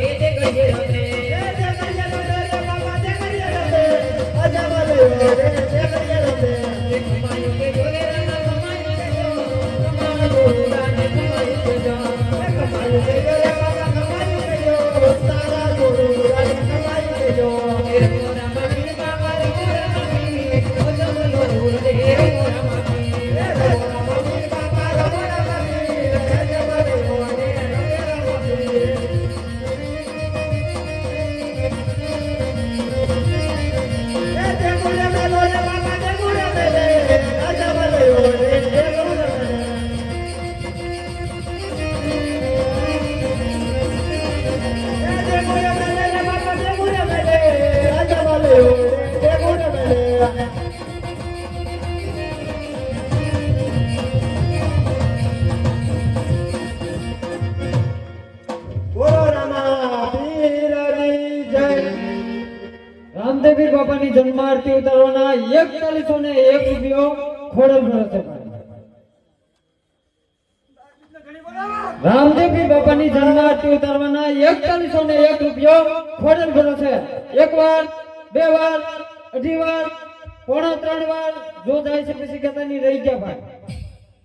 रे ते गजरा બાબાની જન્માર્તી ઉતારવાના એકતાલીસો ને એક રૂપિયો ખોડલ ભરતો રામદેવજી બાપાની જન્માર્તી ઉતારવાના એકતાલીસો ને એક રૂપિયો ખોડલ ભરો છે એક વાર, બે વાર, અઢી વાર, પોણા ત્રણ વાર જો જાય છે પછી કથાની રહી ગયા ભાઈ.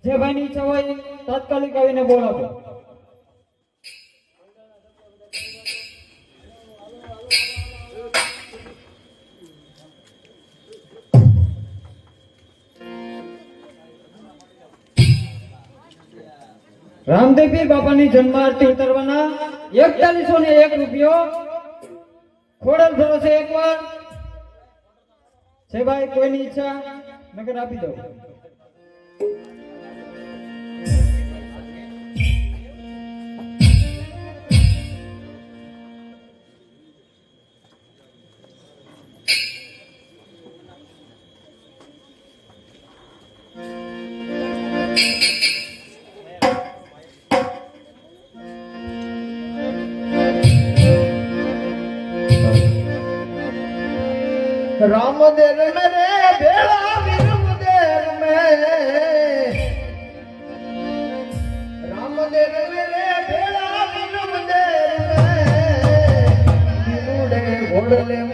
જે ભાઈની ઈચ્છા હોય તાત્કાલિક આવીને બોલાવો રામદેવપીર બાપાની જન્મ આરતી ઉતરવાના એકતાલીસો ને એક રૂપિયો. ખોડલ ફરો છે એકવાર. છે ભાઈ, કોઈની ઈચ્છા? નગર આપી દઉં. thank you Lord,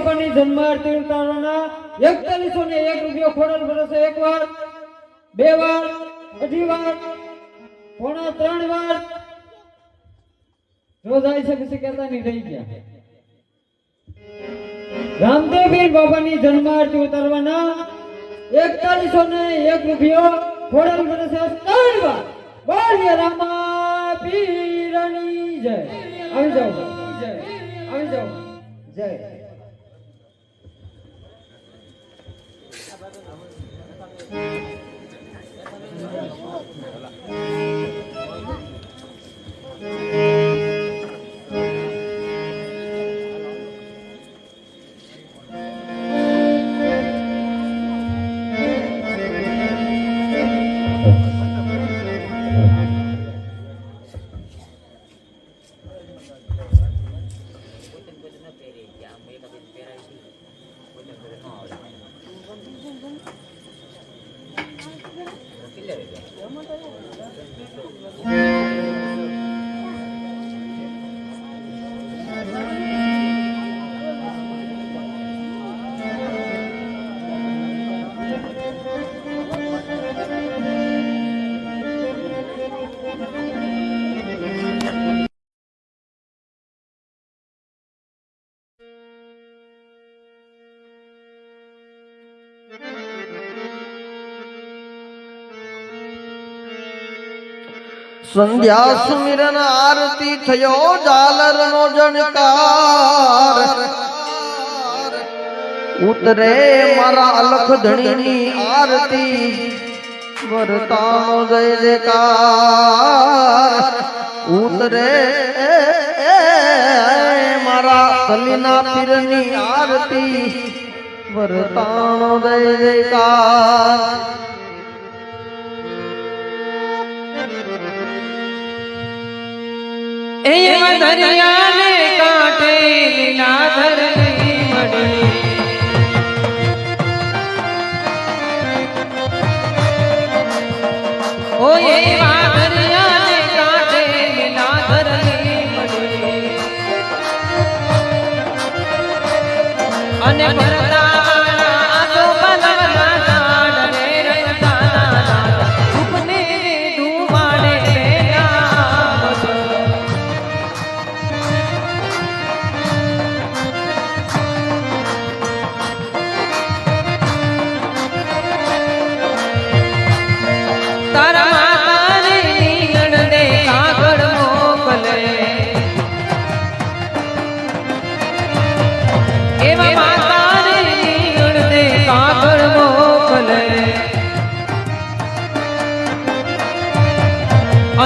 બાપાની જન્માર્થી ઉતારવાના એકતાલીસો ને એક રૂપિયો ખોરાક ભરશે એક વાર, બે વાર, અઢી વાર, પોણા ત્રણ વાર. જો જાય છે પછી કહેતા નહીં રહી ગયા. રામદેવપીર બાપાની જન્માર્થી ઉતારવાના એકતાલીસો ને એક રૂપિયો ખોરાક ભરશે ત્રણ વાર. બોલીએ રામા પીરની જય. આવી જાઓ. જય આવી જાઓ. જય. Thank you. સંધ્યા સુમિરન આરતી થયો ઝાલર નો જણકાર. ઉતરે મારા અલખ ધણીની આરતી. વરતાનો જય જયકાર. ઉતરે મારા કલીના પીરની આરતી. વરતાનો જય જયકાર. એવા દરિયાને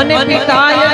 અને પિતાય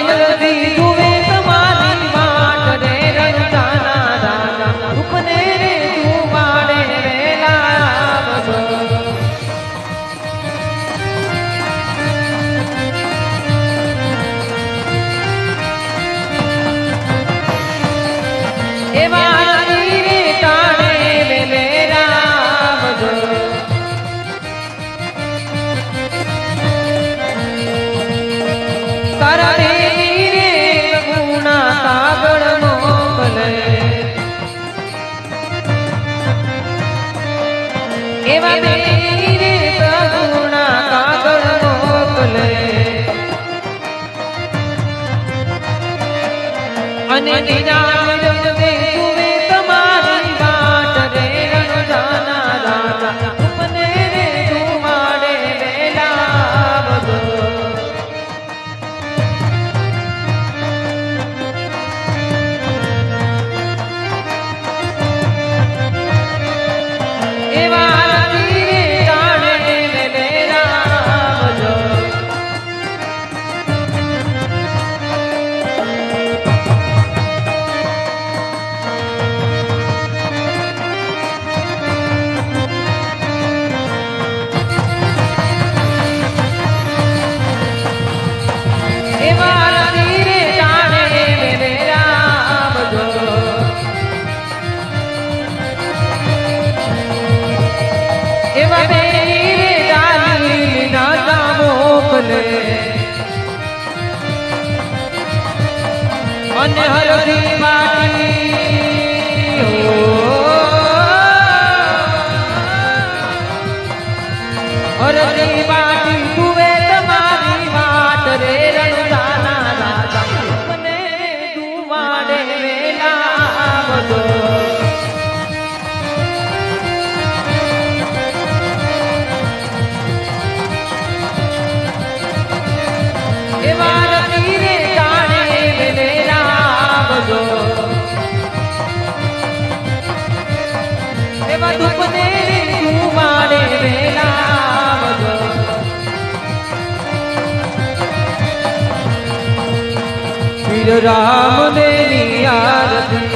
જો રામ દેની આરતી.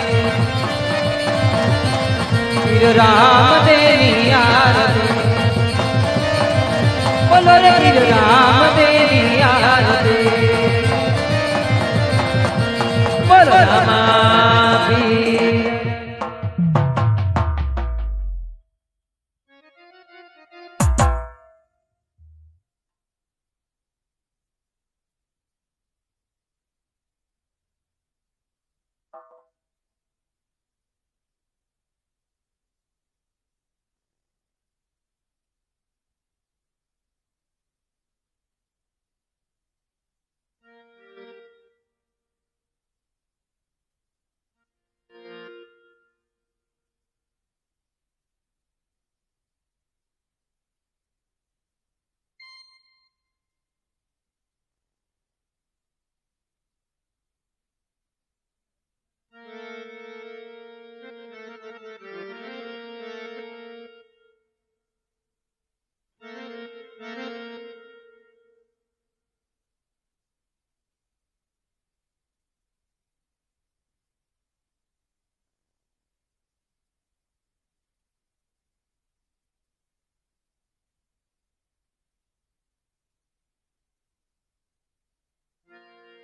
જો રામ દેની આરતી. બોલો રે જો રામ દેની આરતી. બોલો, રામા you